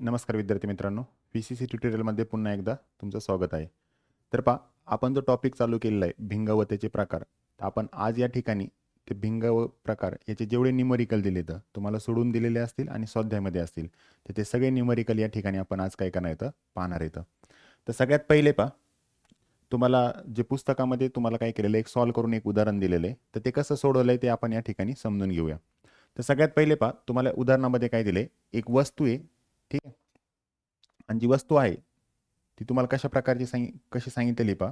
नमस्कार विद्यार्थी मित्रांनो. पी सी सी ट्युटोरियलमध्ये पुन्हा एकदा तुमचं स्वागत आहे. तर पा आपण जो टॉपिक चालू केलेला आहे भिंगवतेचे प्रकार तर आपण आज या ठिकाणी ते भिंग व प्रकार याचे जेवढे न्युमरिकल दिले तर तुम्हाला सोडून दिलेले असतील आणि स्वाध्यायमध्ये असतील. तर ते सगळे न्युमरिकल या ठिकाणी आपण आज काय करणार येतं पाहणार येतं तर सगळ्यात पहिले पा तुम्हाला जे पुस्तकामध्ये तुम्हाला काय केलेलं आहे एक सॉल्व करून एक उदाहरण दिलेलं आहे तर ते कसं सोडवलं आहे ते आपण या ठिकाणी समजून घेऊया. तर सगळ्यात पहिले पा तुम्हाला उदाहरणामध्ये काय दिले एक वस्तू आहे ठीक आहे? आणि जी वस्तू आहे ती तुम्हाला कशा प्रकारची सांग कशी सांगितलेली पा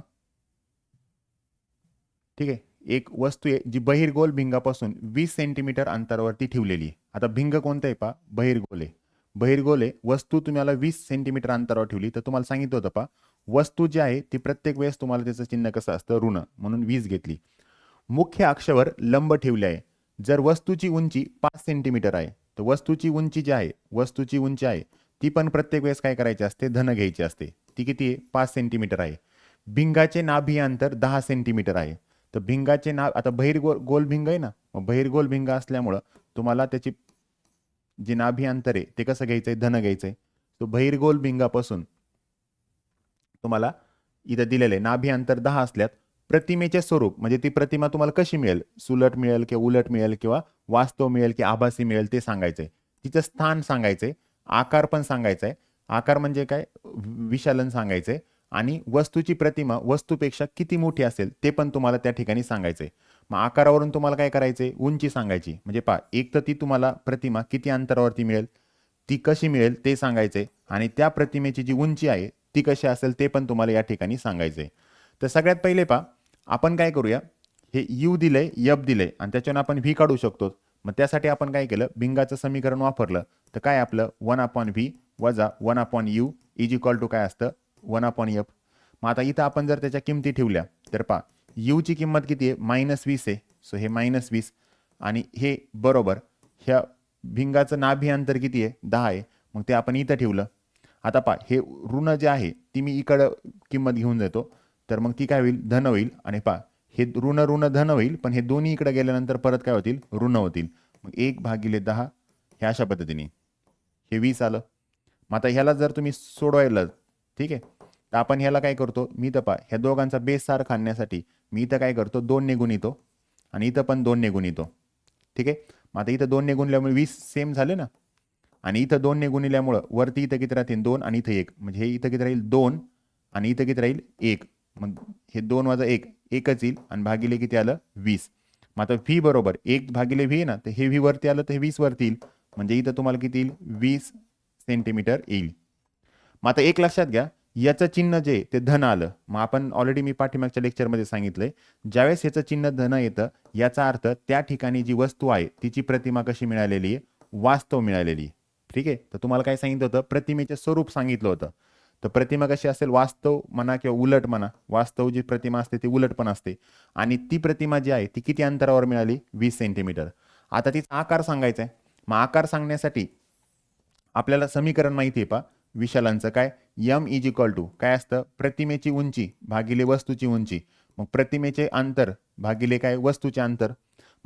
ठीक आहे? एक वस्तू आहे जी बहिर्गोल भिंगापासून वीस सेंटीमीटर अंतरावरती ठेवलेली आहे. आता भिंग कोणतं आहे पा बहिर्गोल आहे. बहिर्गोल आहे वस्तू तुम्हाला वीस सेंटीमीटर अंतरावर ठेवली. तर तुम्हाला सांगितलं होतं पा वस्तू जी आहे ती प्रत्येक वेळेस तुम्हाला त्याचं चिन्ह कसं असतं? ऋण. म्हणून वीस घेतली. मुख्य अक्षावर लंब ठेवले आहे. जर वस्तूची उंची पाच सेंटीमीटर आहे तर वस्तूची उंची जी आहे वस्तूची उंची आहे ती पण प्रत्येक वेळेस काय करायची असते? धन घ्यायची असते. ती किती? आहे पाच सेंटीमीटर आहे. भिंगाचे नाभी अंतर दहा सेंटीमीटर आहे. तर भिंगाचे नाभ आता बहिर्गोल गोल भिंग आहे ना? मग बहिरगोल भिंग असल्यामुळं तुम्हाला त्याची जे नाभी अंतर आहे ते कसं घ्यायचं आहे? धन घ्यायचं आहे. तो बहिरगोल भिंगापासून तुम्हाला इथं दिलेलं आहे. नाभी अंतर दहा असल्यात. प्रतिमेचे स्वरूप म्हणजे ती प्रतिमा तुम्हाला कशी मिळेल? सुलट मिळेल किंवा उलट मिळेल किंवा वास्तव मिळेल की आभासी मिळेल ते सांगायचंय. तिचं स्थान सांगायचंय आकार पण सांगायचा आहे आकार म्हणजे काय? विशालन सांगायचंय. आणि वस्तूची प्रतिमा वस्तूपेक्षा किती मोठी असेल ते पण तुम्हाला त्या ठिकाणी सांगायचंय. मग आकारावरून तुम्हाला काय करायचंय? उंची सांगायची. म्हणजे पा एक तर ती तुम्हाला प्रतिमा किती अंतरावरती मिळेल ती कशी मिळेल ते सांगायचंय. आणि त्या प्रतिमेची जी उंची आहे ती कशी असेल ते पण तुम्हाला या ठिकाणी सांगायचंय. तर सगळ्यात पहिले पा आपण काय करूया? हे यू दिलंय यप दिलंय आणि त्याच्यावर आपण व्ही काढू शकतो. मग त्यासाठी आपण काय केलं? भिंगाचं समीकरण वापरलं. तर काय आपलं? वन अपॉन व्ही वजा one upon U is equal to काय असतं? वन अपॉन यप मग आता इथं आपण जर त्याच्या किमती ठेवल्या तर पा यूची किंमत किती आहे? मायनस वीस आहे. सो हे मायनस वीस. आणि हे बरोबर ह्या भिंगाचं नाभी अंतर किती आहे? दहा आहे. मग ते आपण इथं ठेवलं. आता पा हे ऋण जे आहे ती मी इकडं किंमत घेऊन जातो तर मग ती काय होईल? धन होईल. आणि पा हे ऋण ऋण धन होईल पण हे दोन्ही इकडे गेल्यानंतर परत काय होतील? ऋण होतील. मग एक भागिले दहा ह्या अशा पद्धतीने. हे वीस आलं. मग आता ह्याला जर तुम्ही सोडवायला ठीक आहे? तर आपण ह्याला काय करतो? मी तर पा ह्या दोघांचा बेस सारखा आणण्यासाठी मी इथं काय करतो? दोन निघून येतो. आणि इथं पण दोन निघून येतो. ठीक आहे? मग आता इथं दोन निघूनल्यामुळे वीस सेम झाले ना? आणि इथं दोन निघून दिल्यामुळं वरती इथं किती राहतील? दोन आणि इथं एक. म्हणजे हे इथं किती राहील? दोन आणि इथं किती राहील? एक. मग हे दोन वाजा एक एकच येईल आणि भागिले किती आलं? वीस. मग आता व्ही बरोबर एक भागिले व्ही ना तर हे व्ही वरती आलं तर हे वीस वरती येईल. म्हणजे इथं तुम्हाला किती येईल? वीस सेंटीमीटर येईल. मग आता एक लक्षात घ्या याचं चिन्ह जे ते धन आलं. मग आपण ऑलरेडी मी पाठीमागच्या लेक्चरमध्ये सांगितलंय ज्यावेळेस याचं चिन्ह धन येतं याचा अर्थ त्या ठिकाणी जी वस्तू आहे तिची प्रतिमा कशी मिळालेली आहे? वास्तव मिळालेली आहे. ठीक आहे? तर तुम्हाला काय सांगितलं होतं? प्रतिमेचे स्वरूप सांगितलं होतं. तर प्रतिमा कशी असेल? वास्तव म्हणा किंवा उलट म्हणा वास्तव जी प्रतिमा असते ती उलट पण असते. आणि ती प्रतिमा जी आहे ती किती अंतरावर मिळाली? वीस सेंटीमीटर. आता तिचा आकार सांगायचा आहे मग आकार सांगण्यासाठी आपल्याला समीकरण माहिती आहे पा विशालांचं काय? यम इज इक्वल टू काय असतं? प्रतिमेची उंची भागिले वस्तूची उंची. मग प्रतिमेचे अंतर भागिले काय? वस्तूचे अंतर.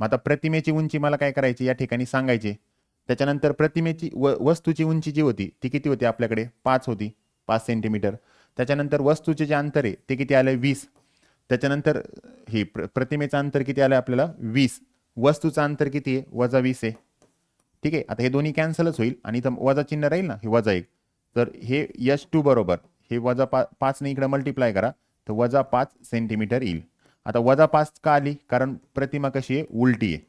मग आता प्रतिमेची उंची मला काय करायची? या ठिकाणी सांगायची. त्याच्यानंतर प्रतिमेची व वस्तूची उंची जी होती ती किती होती आपल्याकडे? पाच होती. पाच सेंटीमीटर. त्याच्यानंतर वस्तूचे जे अंतर आहे ते किती आलं वीस. त्याच्यानंतर हे प्र प्रतिमेचं अंतर किती आलं आपल्याला? वीस. वस्तूचं अंतर किती आहे? वजा वीस आहे. ठीक आहे? आता हे दोन्ही कॅन्सलच होईल आणि इथं वजा चिन्ह राहील ना? हे वजा एक. तर हे यश टू बरोबर. हे वजा पा पाचने इकडे मल्टिप्लाय करा. तर वजा पाच सेंटीमीटर येईल. आता वजा पाच का आली? कारण प्रतिमा कशी आहे? उलटी आहे.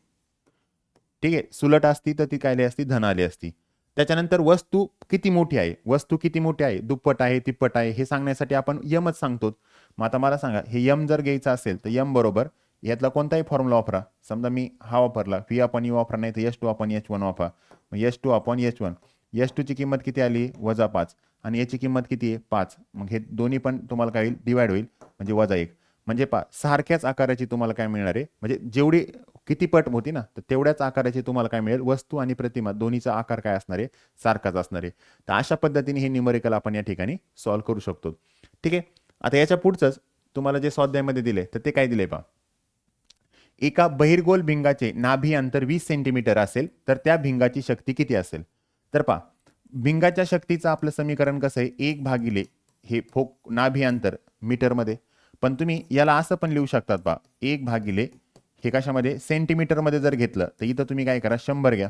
ठीक आहे? सुलट असती तर ती काय आली असती? धन आली असती. त्याच्यानंतर वस्तू किती मोठी आहे? वस्तू किती मोठी आहे? दुप्पट आहे तिप्पट आहे हे सांगण्यासाठी आपण यमच सांगतो. मग आता मला सांगा हे यम जर घ्यायचं असेल तर यम बरोबर यातला कोणताही फॉर्म्युला वापरा. समजा मी हा वापरला व्ही आपण यू वापरा नाही तर यश टू आपण एच वन वापरा. मग यश टू आपण एच वन यश टूची किंमत किती आली? वजा पाच. आणि याची किंमत किती आहे? पाच. मग हे दोन्ही पण तुम्हाला काय होईल? डिवाइड होईल. म्हणजे वजा एक. म्हणजे पा सारख्याच आकाराची तुम्हाला काय मिळणार आहे? म्हणजे जेवढी किती पट होती ना? तर तेवढ्याच आकाराची तुम्हाला काय मिळेल? वस्तू आणि प्रतिमा दोन्हीचा आकार काय असणार आहे? सारखाच असणार आहे. तर अशा पद्धतीने हे न्युमरिकल आपण या ठिकाणी सॉल्व्ह करू शकतो. ठीक आहे? आता याच्या पुढचंच तुम्हाला जे स्वाध्यायमध्ये दिले तर ते काय दिले पहा. एका बहिर्गोल भिंगाचे नाभी अंतर वीस सेंटीमीटर असेल तर त्या भिंगाची शक्ती किती असेल? तर पहा भिंगाच्या शक्तीचं आपलं समीकरण कसं आहे? एक भागिले हे फोक नाभी अंतर मीटरमध्ये. पण तुम्ही याला असं पण लिहू शकतात पहा. एक भागिले हे कशामध्ये? सेंटीमीटरमध्ये जर घेतलं तर इथं तुम्ही काय करा शंभर घ्या.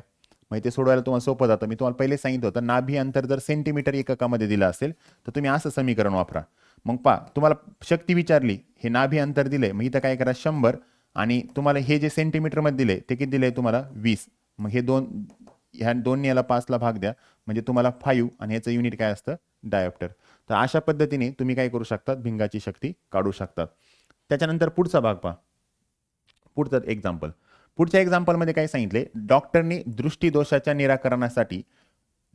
मग ते सोडवायला तुम्हाला सोपं जातं. मी तुम्हाला पहिले सांगितलं होतं नाभी अंतर जर सेंटीमीटर एककामध्ये दिलं असेल तर तुम्ही असं समीकरण वापरा. मग पा तुम्हाला शक्ती विचारली हे नाभी अंतर दिले मग इथं काय करा शंभर. आणि तुम्हाला हे जे सेंटीमीटरमध्ये दिले ते किती दिले तुम्हाला? वीस. मग हे दोन ह्या दोन याला पाचला भाग द्या म्हणजे तुम्हाला फाईव्ह आणि याचं युनिट काय असतं? डायोप्टर तर अशा पद्धतीने तुम्ही काय करू शकतात? भिंगाची शक्ती काढू शकतात. त्याच्यानंतर पुढचा भाग पहा. पुढचं एक्झाम्पल पुढच्या एक्झाम्पलमध्ये काय सांगितले? डॉक्टरने दृष्टीदोषाच्या निराकरणासाठी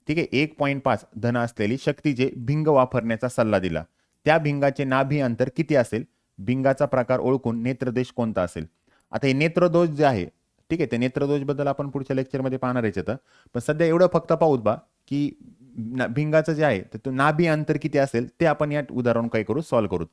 ठीक आहे एक पॉईंट पाच धन असलेली शक्तीचे भिंग वापरण्याचा सल्ला दिला. त्या भिंगाचे नाभी अंतर किती असेल? भिंगाचा प्रकार ओळखून नेत्रदेश कोणता असेल? आता हे नेत्रदोष जे आहे ठीक आहे ते नेत्रदोषबद्दल आपण पुढच्या लेक्चरमध्ये पाहणार आहे तर पण सध्या एवढं फक्त पाहूत बा की भिंगाचं जे आहे तर तो नाभी अंतर किती असेल ते आपण या उदाहरण काय करू सॉल्व्ह करू.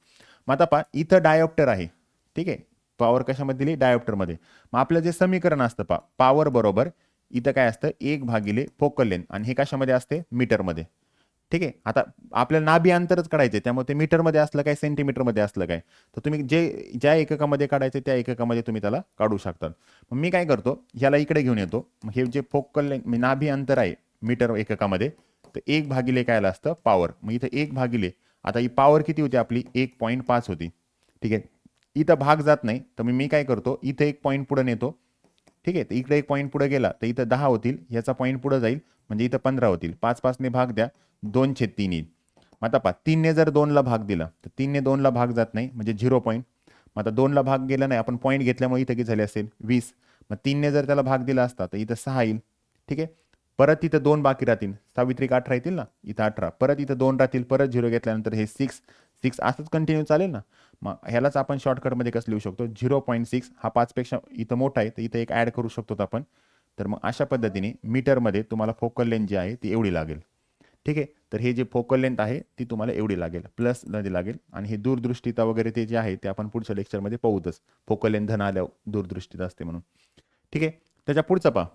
मग आता पहा इथं डायोप्टर आहे ठीक आहे पॉवर कशामध्ये दिली? डायोप्टरमध्ये मग आपलं जे समीकरण असतं पा पॉवर बरोबर इथं काय असतं? एक भागिले फोकल लेन आणि हे कशामध्ये असते? मीटरमध्ये ठीक आहे? आता आपल्याला नाभी अंतरच काढायचे त्यामुळे ते मीटरमध्ये असलं काय? सेंटीमीटरमध्ये असलं काय? तर तुम्ही जे ज्या एककामध्ये काढायचे त्या एककामध्ये तुम्ही त्याला काढू शकता मग मी काय करतो? ह्याला इकडे घेऊन येतो. मग हे जे फोकल म्हणजे नाभी अंतर आहे मीटर एककामध्ये तर एक भागिले कायला असतं? पॉवर मग इथं एक भागिले आता ही पॉवर किती होती आपली? एक पॉईंट पाच होती. ठीक आहे? इथं भाग जात नाही तर मी मी काय करतो इथं एक पॉईंट पुढे नेतो. ठीक आहे तर इकडे एक पॉईंट पुढे गेला तर इथं दहा होतील याचा पॉईंट पुढे जाईल म्हणजे इथं पंधरा होतील. पाच पाचने भाग द्या दोनशे तीन येईल. मग आता पा तीनने जर दोनला भाग दिला तर तीनने दोनला भाग जात नाही म्हणजे झिरो पॉईंट मग आता दोनला भाग गेला नाही आपण पॉईंट घेतल्यामुळे इथं किती झाले असेल? वीस. मग तीनने जर त्याला भाग दिला असता तर इथं सहा येईल. ठीक आहे? परत इथं दोन बाकी राहतील. सावित्रिक अठरा येतील ना? इथं अठरा. परत इथं दोन राहतील परत झिरो घेतल्यानंतर हे सिक्स सिक्स असंच कंटिन्यू चालेल ना? मग ह्यालाच आपण शॉर्टकटमध्ये कसं लिहू शकतो? झिरो पॉईंट सिक्स हा पाचपेक्षा इथं मोठा आहे तर इथं एक ॲड करू शकतो आपण. तर मग अशा पद्धतीने मीटरमध्ये तुम्हाला फोकल लेंथ जी आहे ती एवढी लागेल. ठीक आहे? तर हे जे फोकल लेंथ आहे ती तुम्हाला एवढी लागेल. प्लसमध्ये लागेल. आणि हे दूरदृष्टीता वगैरे ते जे आहे ते आपण पुढच्या लेक्चरमध्ये पाहूतच. फोकल लेंथ धन आल्या दूरदृष्टीता असते म्हणून. ठीक आहे? त्याच्या पुढचं पहा.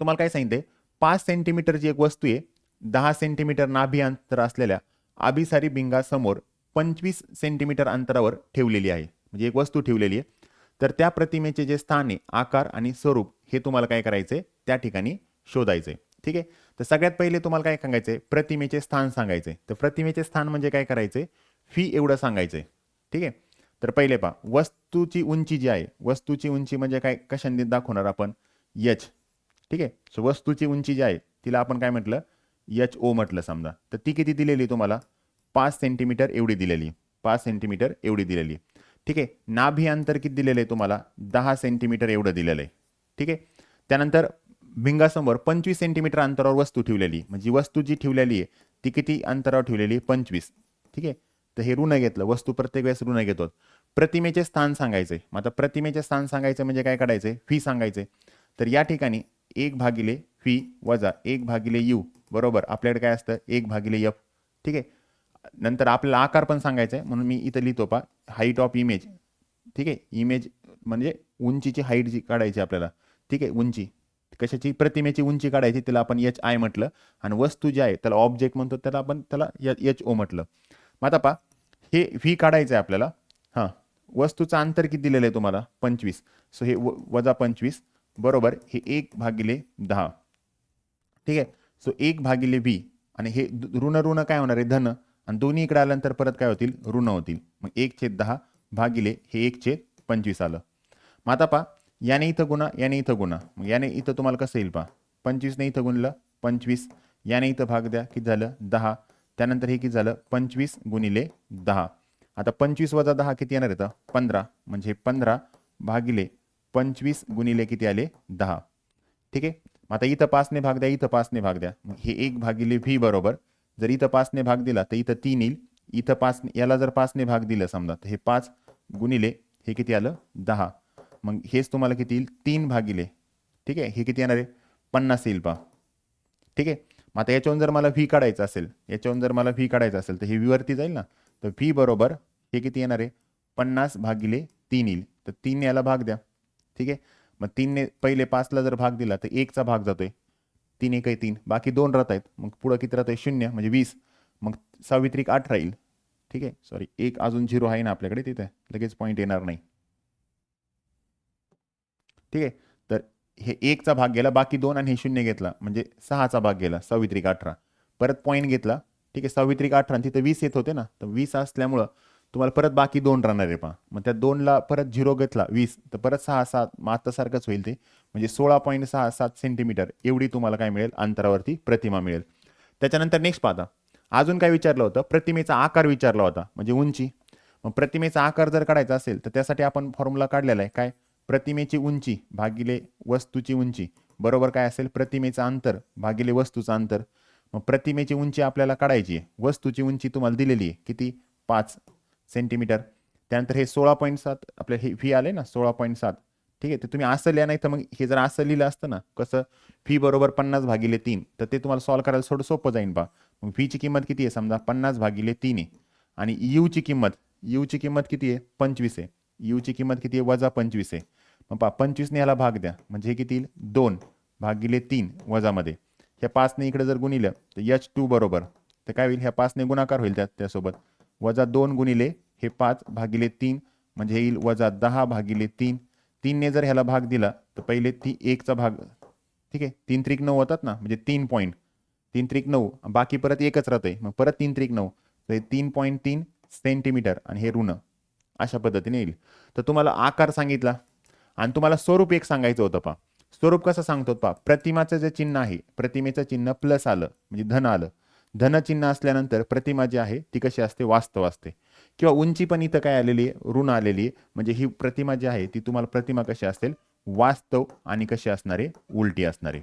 तुम्हाला काय सांगितले पाच सेंटीमीटरची एक वस्तू आहे दहा सेंटीमीटर नाभी अंतर असलेल्या आभिसारी भिंगासमोर पंचवीस सेंटीमीटर अंतरावर ठेवलेली आहे. म्हणजे एक वस्तू ठेवलेली आहे. तर त्या प्रतिमेचे जे स्थान आहे आकार आणि स्वरूप हे तुम्हाला काय करायचं आहे त्या ठिकाणी शोधायचं आहे ठीक आहे? तर सगळ्यात पहिले तुम्हाला काय सांगायचं आहे प्रतिमेचे स्थान सांगायचंय. तर प्रतिमेचे स्थान म्हणजे काय करायचे फी एवढं सांगायचं आहे ठीक आहे? तर पहिले पहा वस्तूची उंची जी आहे वस्तूची उंची म्हणजे काय? कशाने दाखवणार आपण? यच. ठीक आहे? सो वस्तूची उंची जी आहे तिला आपण काय म्हटलं? यच ओ म्हटलं समजा. तर ती किती दिलेली तुम्हाला? पाच सेंटीमीटर एवढी दिलेली. पाच सेंटीमीटर एवढी दिलेली. ठीक आहे? नाभी अंतर किती दिलेलं आहे तुम्हाला? दहा सेंटीमीटर एवढं दिलेलं आहे. ठीक आहे? त्यानंतर भिंगासमोर पंचवीस सेंटीमीटर अंतरावर वस्तू ठेवलेली. म्हणजे वस्तू जी ठेवलेली आहे ती किती अंतरावर ठेवलेली? आहे पंचवीस. ठीक आहे? तर हे ऋण घेतलं. वस्तू प्रत्येक वेळेस ऋण घेतो. प्रतिमेचे स्थान सांगायचे. मग आता प्रतिमेचे स्थान सांगायचं म्हणजे काय काढायचं फी सांगायचे तर या ठिकाणी एक भागिले फी वजा एक भागिले यू. बरोबर? आपल्याकडे काय असतं? एक भागिले यफ. ठीक आहे? नंतर आपल्याला आकार पण सांगायचा आहे. म्हणून मी इथं लिहितो पा हाईट ऑफ इमेज ठीक आहे? इमेज म्हणजे उंचीची हाईट जी काढायची आपल्याला. ठीक आहे? उंची. कशाची? प्रतिमेची उंची काढायची त्याला आपण एच आय म्हटलं. आणि वस्तू जी आहे त्याला ऑब्जेक्ट म्हणतो त्याला आपण त्याला एच ओ म्हटलं. मग आता पा हे व्ही काढायचं आहे आपल्याला. हां. वस्तूचं अंतर किती दिलेलं आहे तुम्हाला? पंचवीस. सो हे व वजा पंचवीस. बरोबर? हे एक भागिले दहा. ठीक आहे? सो एक भागिले व्ही आणि हे ऋण ऋण काय होणार आहे? धन. आणि दोन्ही इकडे आल्यानंतर परत काय होतील? ऋण होतील. मग एक छेद दहा भागिले हे एक छेद पंचवीस आलं. मग आता पा याने इथं गुणा याने इथं गुणा. मग याने इथं तुम्हाला कसं येईल पा पंचवीसने इथं गुणलं पंचवीस. याने इथं भाग द्या. किती झालं? दहा. त्यानंतर हे किती झालं? पंचवीस गुणिले दहा. आता पंचवीस वजा दहा किती येणार येतं पंधरा. म्हणजे पंधरा भागिले पंचवीस गुणिले किती आले? दहा. ठीक आहे? मग आता इथं पाचने भाग द्या इथं पाचने भाग द्या. हे एक भागिले व्ही बरोबर जर इथं पाचने भाग दिला तर इथं तीन येईल. इथं पाच याला जर पाचने भाग दिलं समजा तर हे पाच गुणिले हे किती आलं? दहा. मग हेच तुम्हाला किती येईल? तीन भागिले. ठीक आहे? हे किती येणार आहे? पन्नास येईल पा ठीक आहे? मग आता याच्यावरून जर मला व्ही काढायचं असेल याच्यावरून जर मला व्ही काढायचं असेल तर हे व्हीवरती जाईल ना? तर व्ही बरोबर हे किती येणार आहे? पन्नास भागिले तीन येईल. तर तीनने याला भाग द्या. ठीक आहे? मग तीनने पहिले पाचला जर भाग दिला तर एकचा भाग जातोय. तीन एक आहे तीन. बाकी दोन राहत आहेत. मग पुढं किती राहत आहे? शून्य म्हणजे वीस. मग सावित्रिक आठ राहील. ठीक आहे? सॉरी एक अजून झिरो आहे ना आपल्याकडे तिथे. लगेच पॉईंट येणार नाही. ठीक आहे? तर हे एकचा भाग गेला बाकी दोन आणि हे शून्य घेतला. म्हणजे सहाचा भाग गेला सावित्रिक अठरा परत पॉईंट घेतला. ठीक आहे? सावित्रिक अठरा आणि तिथं वीस येत होते ना? तर वीस असल्यामुळं तुम्हाला परत बाकी दोन राहणार आहे पहा. मग त्या दोनला परत झिरो घेतला वीस. तर परत सहा सात. मग आत्तासारखंच होईल ते. म्हणजे सोळा पॉईंट सहा सात सेंटीमीटर एवढी तुम्हाला काय मिळेल? अंतरावरती प्रतिमा मिळेल. त्याच्यानंतर नेक्स्ट पाहता. अजून काय विचारलं होतं? प्रतिमेचा आकार विचारला होता म्हणजे उंची. मग प्रतिमेचा आकार जर काढायचा असेल तर त्यासाठी आपण फॉर्म्युला काढलेला आहे. काय? प्रतिमेची उंची भागिले वस्तूची उंची. बरोबर काय असेल? प्रतिमेचं अंतर भागिले वस्तूचं अंतर. मग प्रतिमेची उंची आपल्याला काढायची आहे. वस्तूची उंची तुम्हाला दिलेली आहे. किती? पाच सेंटीमीटर त्यानंतर हे सोळा पॉईंट सात आपल्या हे फी आले ना सोळा पॉईंट सात. ठीक आहे ते तुम्ही असं लिहा नाही तर मग हे जर असं लिहिलं असतं ना कसं फी बरोबर पन्नास भागिले तीन तर ते तुम्हाला सॉल्व करायला थोडं सोपं जाईल बा. मग फीची किंमत किती आहे? समजा पन्नास भागिले तीन आहे. आणि यूची किंमत यूची किंमत किती आहे? पंचवीस आहे. यूची किंमत किती आहे? वजा पंचवीस आहे. मग पा पंचवीसने याला भाग द्या. म्हणजे हे किती येईल? दोन भागिले तीन वजामध्ये. ह्या पाचने इकडे जर गुणिलं तर यच टू बरोबर. तर काय होईल? ह्या पाचने गुणाकार होईल त्यात त्यासोबत. वजा दोन गुणिले हे पाच भागिले तीन म्हणजे हे येईल वजा दहा भागिले तीन. तीनने जर ह्याला भाग दिला तर पहिले ती एकचा भाग ठीक आहे? तीन त्रिक नऊ होतात ना म्हणजे तीन पॉईंट तीन त्रिक नऊ बाकी परत एकच राहतंय. मग परत तीन त्रिक नऊ. तर हे तीन पॉईंट तीन सेंटीमीटर आणि हे ऋण अशा पद्धतीने येईल. तर तुम्हाला आकार सांगितला. आणि तुम्हाला स्वरूप एक सांगायचं होतं पा स्वरूप कसं सांगतो पा प्रतिमाचं जे चिन्ह आहे प्रतिमेचं चिन्ह प्लस आलं म्हणजे धन आलं. धनचिन्ह असल्यानंतर प्रतिमा जी आहे ती कशी असते? वास्तव असते. किंवा उंची पण इथं काय आलेली आहे? ऋण आलेली आहे. म्हणजे ही प्रतिमा जी आहे ती तुम्हाला प्रतिमा कशी असेल? वास्तव आणि कशी असणारे? उलटी असणारे.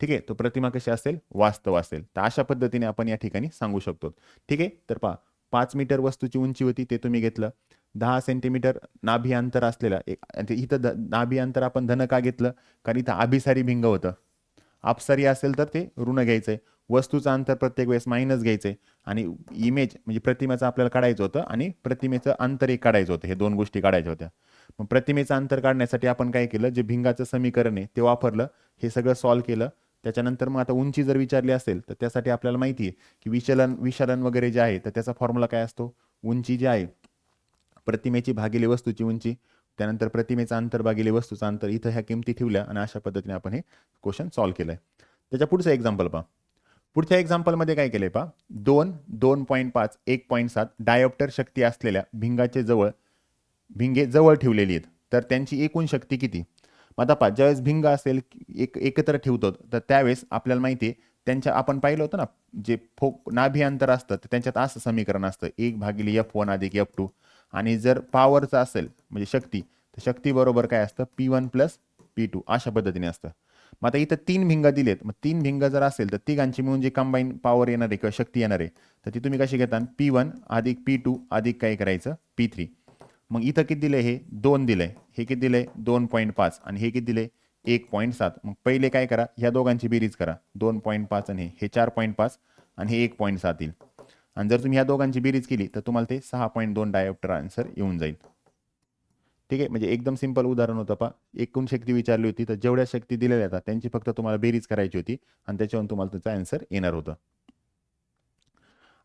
ठीक आहे? तो प्रतिमा कशी असेल? वास्तव असेल. तर अशा पद्धतीने आपण या ठिकाणी सांगू शकतो. ठीक आहे? तर पहा पाच मीटर वस्तूची उंची होती ते तुम्ही घेतलं. दहा सेंटीमीटर नाभी अंतर असलेला एक इथं नाभी अंतर आपण धन का घेतलं? कारण इथं अभिसारी भिंग होतं. अपसारी असेल तर ते ऋण घ्यायचं आहे वस्तूचं अंतर प्रत्येक वेळेस मायनस घ्यायचं आहे आणि इमेज म्हणजे प्रतिमेचं आपल्याला काढायचं होतं आणि प्रतिमेचं अंतरही काढायचं होतं. हे दोन गोष्टी काढायच्या होत्या. मग प्रतिमेचं अंतर काढण्यासाठी आपण काय केलं? जे भिंगाचं समीकरण आहे ते वापरलं. हे सगळं सॉल्व्ह केलं. त्याच्यानंतर मग आता उंची जर विचारली असेल तर त्यासाठी आपल्याला माहिती आहे की विचलन विचलन वगैरे जे आहे तर त्याचा फॉर्म्युला काय असतो? उंची जी आहे प्रतिमेची भागिले वस्तूची उंची. त्यानंतर प्रतिमेचं अंतर भागिले वस्तूचं अंतर. इथं ह्या किमती ठेवल्या आणि अशा पद्धतीने आपण हे क्वेश्चन सॉल्व्ह केलं आहे त्याच्या पुढचं एक्झाम्पल पहा. पुढच्या एक्झाम्पलमध्ये काय केलंय पहा? दोन दोन पॉईंट पाच एक पॉईंट सात डायोप्टर शक्ती असलेल्या भिंगाचे जवळ भिंगे जवळ ठेवलेली आहेत. तर त्यांची एकूण शक्ती किती? मग आता पहा ज्यावेळेस भिंग असेल एक एकत्र ठेवतो तर त्यावेळेस आपल्याला माहिती आहे त्यांच्या आपण पाहिलं होतं ना जे फोक नाभी अंतर असतं तर त्यांच्यात असं समीकरण असतं. एक भागिले एफ वन अधिक एफ टू आणि जर पॉवरचं असेल म्हणजे शक्ती तर शक्ती बरोबर काय असतं? P one plus P two अशा पद्धतीने असतं. मग आता इथं तीन भिंग दिलेत. मग तीन भिंग जर असेल तर तिघांची मिळून जी कंबाईन पॉवर येणार आहे किंवा शक्ती येणार आहे तर ती तुम्ही कशी घेता पी वन अधिक पी टू अधिक काय करायचं? पी थ्री मग इथं किती दिलं हे? दोन दिलंय. हे किती दिलंय? दोन पॉईंट पाच. आणि हे किती दिले एक पॉईंट सात. मग पहिले काय करा? ह्या दोघांची बेरीज करा. दोन पॉईंट पाच आणि हे चार पॉईंट पाच आणि हे एक पॉईंट सात येईल. आणि जर तुम्ही ह्या दोघांची बेरीज केली तर तुम्हाला ते सहा पॉईंट दोन डायोप्टर आन्सर येऊन जाईल. ठीक आहे? म्हणजे एकदम सिंपल उदाहरण होतं पा एकूण शक्ती विचारली होती तर जेवढ्या शक्ती दिलेल्या आहेत त्यांची फक्त तुम्हाला बेरीज करायची होती आणि त्याच्यावरून तुम्हाला त्याचा आन्सर येणार होतं.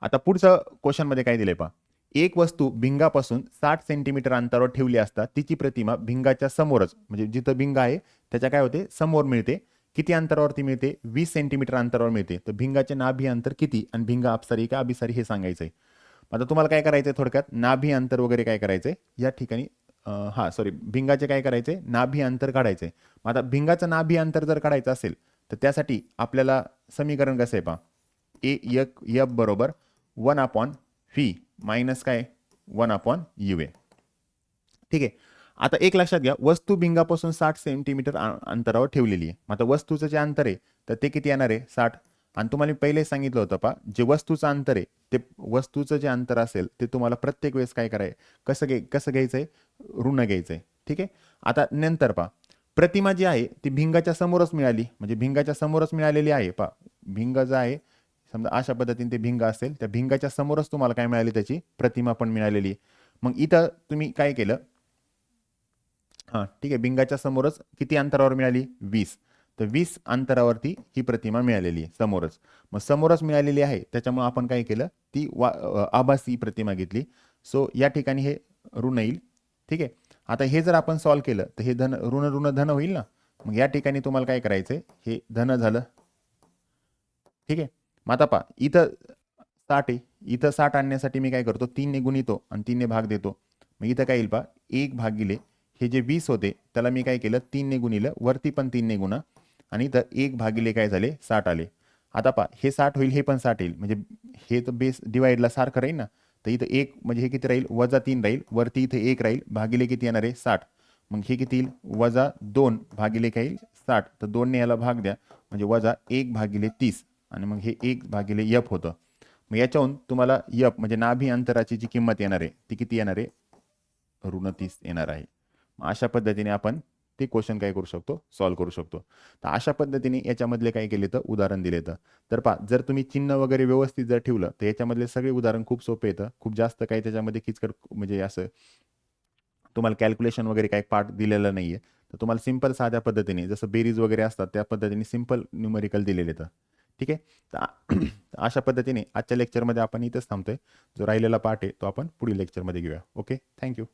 आता पुढचं क्वेश्चनमध्ये काय दिले पा एक वस्तू भिंगापासून साठ सेंटीमीटर अंतरावर ठेवली असता तिची प्रतिमा भिंगाच्या समोरच म्हणजे जिथं भिंग आहे त्याच्या काय होते? समोर मिळते. किती अंतरावरती मिळते? वीस सेंटीमीटर अंतरावर मिळते. तर भिंगाचे नाभी अंतर किती? आणि भिंग अपसारी का अभिसारी हे सांगायचं आहे आता तुम्हाला काय करायचं आहे थोडक्यात? नाभी अंतर वगैरे काय करायचं आहे या ठिकाणी हां सॉरी भिंगाचे काय करायचे? नाभी अंतर काढायचं. आहे मग आता भिंगाचं नाभी अंतर जर काढायचं असेल तर त्यासाठी आपल्याला समीकरण कसं आहे पहा? ए यक यफ बरोबर वन अपॉन फी मायनस काय? वन अपॉन यू ए. ठीक आहे? आता एक लक्षात घ्या वस्तू भिंगापासून साठ सेंटीमीटर अंतरावर ठेवलेली आहे. मग आता वस्तूचं जे अंतर आहे तर ते किती येणार आहे? साठ. आणि तुम्हाला पहिले सांगितलं होतं पा जे वस्तूचं अंतर आहे ते वस्तूचं जे अंतर असेल ते तुम्हाला प्रत्येक वेळेस काय कराय कसं घे कसं घ्यायचं आहे ऋण घ्यायचं आहे ठीक आहे? आता नंतर पा प्रतिमा जी आहे ती भिंगाच्या समोरच मिळाली. म्हणजे भिंगाच्या समोरच मिळालेली आहे पा भिंग जो आहे समजा अशा पद्धतीने ते भिंग असेल त्या भिंगाच्या समोरच तुम्हाला काय मिळाली त्याची? प्रतिमा पण मिळालेली. मग इथं तुम्ही काय केलं? हां ठीक आहे. भिंगाच्या समोरच किती अंतरावर मिळाली? वीस. तर वीस अंतरावरती ही प्रतिमा मिळालेली आहे समोरच. मग समोरच मिळालेली आहे त्याच्यामुळे आपण काय केलं ती वा आभासी प्रतिमा घेतली. सो या ठिकाणी हे ऋण येईल ठीक आहे? आता हे जर आपण सॉल्व केलं तर हे धन ऋण ऋण धन होईल ना? मग या ठिकाणी तुम्हाला काय करायचं आहे हे धन झालं. ठीक आहे? मग आता पहा इथं साठ आहे. इथं साठ आणण्यासाठी मी काय करतो तीनने गुणितो आणि तीनने भाग देतो. मग इथं काय येईल पहा एक भागिले हे जे वीस होते त्याला मी काय केलं तीनने गुणिलं वरती पण तीनने गुणा. आणि तर एक भागिले काय झाले? साठ आले. आता पहा हे साठ होईल हे पण साठ येईल. म्हणजे हे तर बेस डिवाईडला सारखं राहील ना? तर इथं एक म्हणजे हे किती राहील? वजा तीन राहील. वरती इथे एक राहील. भागिले किती येणार आहे? साठ. मग हे किती येईल? वजा दोन भागिले काय येईल? साठ. तर दोनने याला भाग द्या. म्हणजे वजा एक भागिले तीस. आणि मग हे एक भागिले यफ होतं. मग याच्याहून तुम्हाला यफ म्हणजे नाभी अंतराची जी किंमत येणार आहे ती किती येणार आहे? ऋण तीस येणार आहे. मग अशा पद्धतीने आपण ते क्वेश्चन काय करू शकतो? सॉल्व्ह करू शकतो. तर अशा पद्धतीने याच्यामधले काय केले तर उदाहरण दिले तर. तर जर तुम्ही चिन्ह वगैरे व्यवस्थित जर ठेवलं तर याच्यामधले सगळे उदाहरण खूप सोपे येतं. खूप जास्त काही त्याच्यामध्ये किचकट म्हणजे असं तुम्हाला कॅल्क्युलेशन वगैरे काही पार्ट दिलेलं नाही आहे तर तुम्हाला सिंपल साध्या पद्धतीने जसं बेरीज वगैरे असतात त्या पद्धतीने सिंपल न्यूमेरिकल दिलेले तर. ठीक आहे? तर अशा पद्धतीने आजच्या लेक्चरमध्ये आपण इथंच थांबतोय. जो राहिलेला पार्ट आहे तो आपण पुढील लेक्चरमध्ये घेऊया. Okay thank you